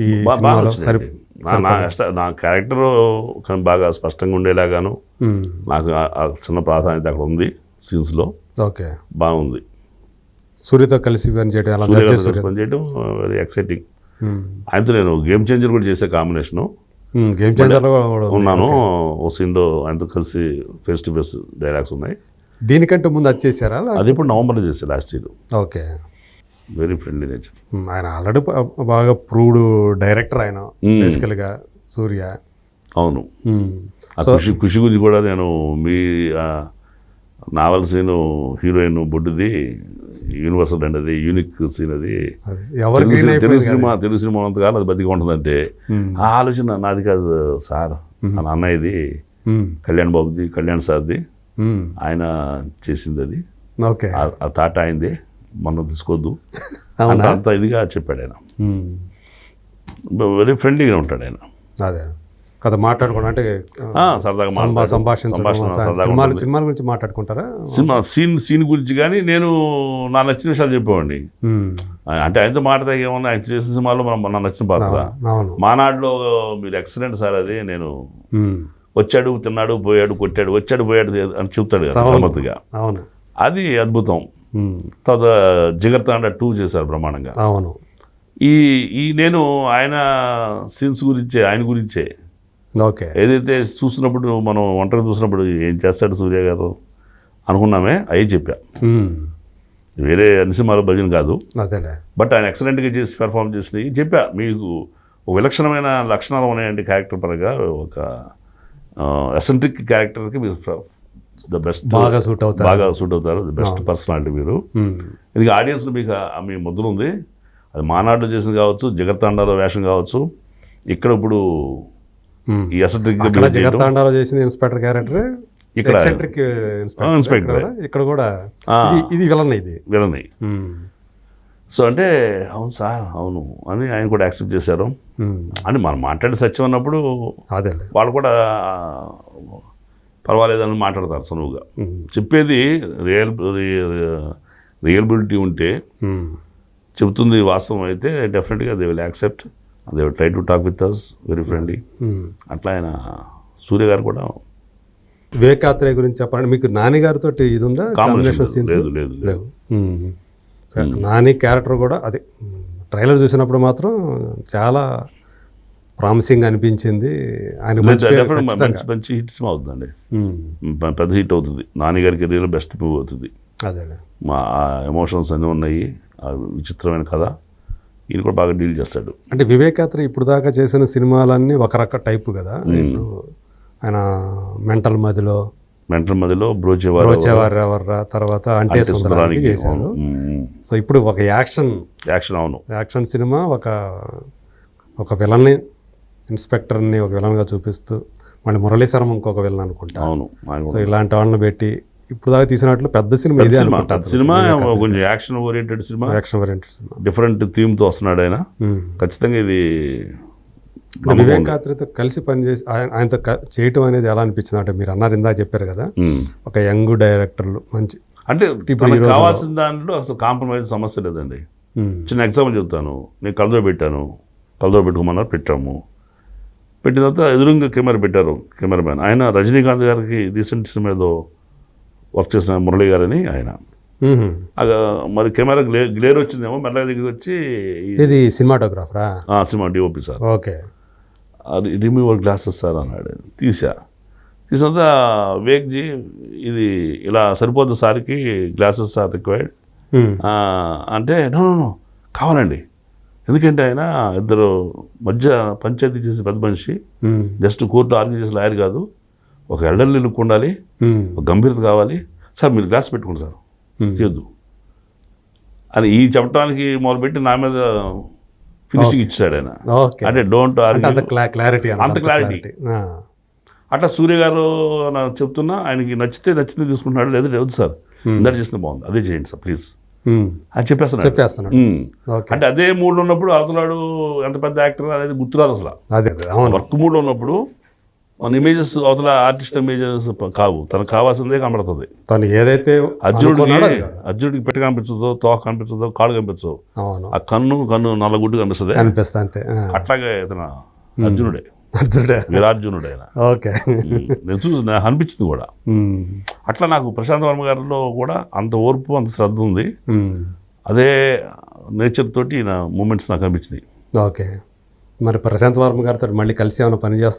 ఈ సినిమాలో. సరి నా- క్యారెక్టర్ బాగా స్పష్టంగా ఉండేలాగాను. నాకు చిన్న ప్రాధాన్యత అక్కడ ఉంది సీన్స్లో ఓకే. బాగుంది. సూర్యతో కలిసి చేయడం వెరీ ఎక్సైటింగ్. ఆయనతో నేను గేమ్ చేంజర్ కూడా చేసే కాంబినేషను. గేమ్ ఉంది. ఉన్నాను. ఓ సీన్లో ఆయనతో కలిసి ఫేస్ టు ఫేస్ డైలాగ్స్ ఉన్నాయి. దీనికంటే ముందు అది చేశారా? అది ఇప్పుడు నవంబర్లో చేసే last year okay. Very friendly nature. ఆయన ఆల్రెడీ బాగా ప్రూవ్డ్ డైరెక్టర్ ఆయన. బేసికల్గా సూర్య అవును. ఆ ఖుషి ఖుషి గురించి కూడా నేను మీ నావల్ సీన్ హీరోయిన్ బొడ్డుది యూనివర్సల్ అండి అది యూనిక్ సీన్ అది తెలుగు సినిమా- తెలుగు సినిమా ఉన్నంతకాలం అది బతిగా ఉంటుందంటే. ఆ ఆలోచన నాది కాదు సార్ మన అన్నయ్యది. కళ్యాణ్ బాబుది కళ్యాణ్ సార్ది. ఆయన చేసింది అది ఓకే ఆ- తాట అయింది మనం తీసుకోవద్దు? అంత ఇదిగా చెప్పాడు ఆయన. వెరీ ఫ్రెండ్లీగా ఉంటాడు ఆయన అదే కథ మాట్లాడుకోవడం అంటే సరదాగా సంభాషణ సినిమాలు. సినిమాల గురించి మాట్లాడుకుంటారా సినిమా సీన్ సీన్ గురించి కానీ నేను నా నచ్చిన విషయాలు చెప్పేవాడిని మ్మ్. అంటే ఆయనతో మాట్లాడే ఏమన్నా ఆయన చేసిన సినిమాలో మనం నా నచ్చిన పాత్ర మానాడులో మీరు ఎక్సలెంట్ సార్ అది నేను. వచ్చాడు తిన్నాడు పోయాడు కొట్టాడు వచ్చాడు పోయాడు అని చెప్తాడు కదా అవును. అది అద్భుతం. తర్వాత జిగర్తాండ టూ చేశారు బ్రహ్మాండంగా. అవును. ఈ ఈ నేను ఆయన సీన్స్ గురించే ఆయన గురించే. ఓకే. ఏదైతే చూసినప్పుడు మనం ఒంటరి చూసినప్పుడు ఏం చేస్తాడు సూర్య గారు అనుకున్నామే అవి చెప్పా. వేరే సినిమాల భజన కాదు. బట్ ఆయన ఎక్సలెంట్గా చేసి పెర్ఫామ్ చేసినవి చెప్పా. మీకు ఒక విలక్షణమైన లక్షణాలు ఉన్నాయండి క్యారెక్టర్ పరంగా ఒక ఎసెంట్రిక్ క్యారెక్టర్కి మీరు ద బెస్ట్ బాగా సూట్ అవుతారు బాగా సూట్ అవుతారు ది బెస్ట్ పర్సనాలిటీ మీరు. ఇది ఆడియన్స్లో మీకు మీ ముద్ర ఉంది అది మానాడులో చేసింది కావచ్చు జగత్తాండాలో వేషం కావచ్చు ఇక్కడ ఇప్పుడు మ్మ్. ఈ జగత్తాండాలో చేసింది ఇన్స్పెక్టర్ క్యారెక్టర్ ఇక్కడ ఎక్సెంట్రిక్ ఇన్స్పెక్టర్. ఇక్కడ కూడా-. ఇది- విలన్ ఇది విలని మ్మ్. సో అంటే అవును సార్ అవును అని ఆయన కూడా యాక్సెప్ట్ చేశారు మ్మ్. అని మనం మాట్లాడే సత్యం అన్నప్పుడు అదేలే వాళ్ళు కూడా పర్వాలేదని మాట్లాడతారు సనువుగా. చెప్పేది రియల్ రియల్బిలిటీ ఉంటే. చెబుతుంది వాస్తవం అయితే డెఫినెట్గా they will accept they will try to talk with us very friendly. అట్లా ఆయన సూర్య గారు కూడా వివేకాత్రేయ గురించి చెప్పండి మీకు నాని గారితో ఇది ఉందా కాంబినేషన్ సీన్స్ లేదు లేదు లేదు. లేవు నాని క్యారెక్టర్ కూడా అదే. ట్రైలర్ చూసినప్పుడు మాత్రం చాలా ప్రామిసింగ్ అనిపించింది. ఆయన మంచి. మంచి మంచి హిట్ సినిమా అవుతుందండి. పెద్ద హిట్ అవుతుంది. నాని గారి కెరీర్లో బెస్ట్ మూవీ అవుతుంది. అదేలే. మా ఎమోషన్స్ అన్నీ ఉన్నాయి. విచిత్రమైన కథ. ఈయన కూడా బాగా డీల్ చేస్తాడు. అంటే వివేకాత్ర ఇప్పుడు దాకా చేసిన సినిమాలన్నీ ఒక రక టైపు కదా. ఇప్పుడు ఆయన మెంటల్ మదిలో మెంటల్ మధ్యలో బ్రోచేవారు బ్రోచేవారు ఎవర్రా? తర్వాత అంటే సుందరానికి చేశారు. సో ఇప్పుడు ఒక యాక్షన్ యాక్షన్ అవును. యాక్షన్ సినిమా ఒక ఒక విలన్ని ఇన్స్పెక్టర్ని ఒక విలన్గా చూపిస్తూ మళ్ళీ మురళీ శర్మ ఇంకొక విలన్ అనుకుంటా. అవును సో ఇలాంటి వాళ్ళని పెట్టి ఇప్పుడు దాకా తీసినట్లు పెద్ద సినిమా ఇదే సినిమా అనుకుంటా. సినిమా కొంచెం action oriented cinema. Action oriented cinema. Different థీమ్తో వస్తున్నాడు ఆయన. ఖచ్చితంగా ఇది వివేకాత్రితో కలిసి పనిచేసి ఆయన- ఆయనతో చేయటం అనేది ఎలా అనిపించింది అంటే మీరు అన్నారు ఇందాక చెప్పారు కదా. ఒక యంగ్ డైరెక్టర్లు మంచి అంటే తనకు కావాల్సిన దాంట్లో అసలు కాంప్రమైజ్ సమస్య లేదండి. చిన్న ఎగ్జాంపుల్ చెప్తాను. నేను కలదో పెట్టాను. కలదో పెట్టుకోమన్నారు పెట్టాము. పెట్టిన తర్వాత ఎదురుగా కెమెరా పెట్టారు కెమెరామ్యాన్. ఆయన రజనీకాంత్ గారికి రీసెంట్ సినిమా ఏదో వర్క్ చేసిన మురళి గారని ఆయన. మరి కెమెరా గ్లే గ్లేర్ వచ్చిందేమో మెల్లగా దగ్గరికి వచ్చి ఇది సినిమాటోగ్రాఫరా? Cinema DOP sir. Okay. Remove your glasses sir అన్నాడు. తీసా. తీసినంత వేగ్జీ ఇది ఇలా సరిపోద్ది సార్కి గ్లాసెస్ సార్ రిక్వైర్డ్. అంటే నో నో నో కావాలండి. ఎందుకంటే ఆయన ఇద్దరు మధ్య పంచాయతీ చేసే పెద్ద మనిషి. జస్ట్ కోర్టు ఆర్గ్యూ చేసే లాయర్ కాదు. ఒక ఎల్డర్లీ లుక్ ఉండాలి. ఒక గంభీరత కావాలి. సార్ మీరు గ్లాస్ పెట్టుకోండి సార్. తీయొద్దు. అని ఈ చెప్పడానికి మొదలుపెట్టి నా మీద ఫినిషింగ్ ఇచ్చాడు ఆయన. అంటే డోంట్ అంత క్లా క్లారిటీ అంత clarity. అట్లా సూర్య గారు చెప్తున్నా ఆయనకి నచ్చితే నచ్చింది తీసుకుంటున్నాడు లేదా లేదు సార్. ఇందాక చేసిన బాగుంది. అదే చేయండి సార్ ప్లీజ్. అని చెప్పేస్తున్నాడు. చెప్పేస్తున్నాడు. అంటే అదే మూడ్లో ఉన్నప్పుడు అవతలాడు ఎంత పెద్ద యాక్టర్ అనేది గుర్తురాదు అసలు. అదే వర్క్ మూడ్లో ఉన్నప్పుడు మన ఇమేజెస్ అవతల ఆర్టిస్ట్ ఇమేజెస్ కావు. తనకు కావాల్సిందే కనబడుతుంది. తను ఏదైతే అర్జునుడికి కాదు. అర్జునుడికి పెట్టి కనిపించదో తోక కనిపించదో కాళ్ళు కనిపించదు ఆ కన్ను కన్ను నల్లగుడ్డు కనిపిస్తుంది. అనిపిస్తా అంతే. అట్లాగే ఇతను అర్జునుడే. అర్జునుడే. వీరార్జునుడే ఆయన ఓకే నేను చూసి నాకు అనిపించింది కూడా. అట్లా నాకు ప్రశాంత్ వర్మ గారిలో కూడా అంత ఓర్పు అంత శ్రద్ధ ఉంది. అదే నేచర్ తోటి నా మూమెంట్స్ నాకు అనిపించినాయి. ఓకే. మరి ప్రశాంత్ వర్మ గారితో మళ్ళీ కలిసి ఏమైనా పని